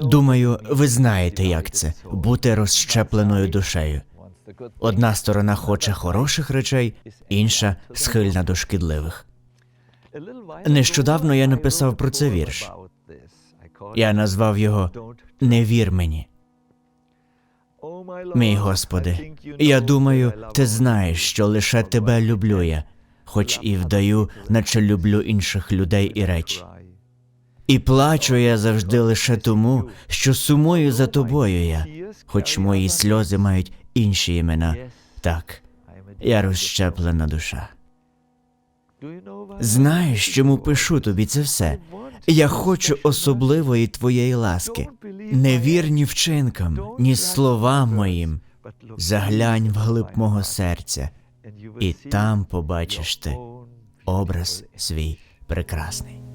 Думаю, ви знаєте, як це бути розщепленою душею. Одна сторона хоче хороших речей, інша схильна до шкідливих. Нещодавно я написав про це вірш. Я назвав його Не вір мені. Мій Господи, я думаю, ти знаєш, що лише тебе люблю я, хоч і вдаю, наче люблю інших людей і речі. І плачу я завжди лише тому, що сумую за тобою я, хоч мої сльози мають інші імена. Так, я розщеплена душа. Знаєш, чому пишу тобі це все? Я хочу особливої твоєї ласки. Не вір ні вчинкам, ні словам моїм. Заглянь вглиб мого серця, і там побачиш ти образ свій прекрасний.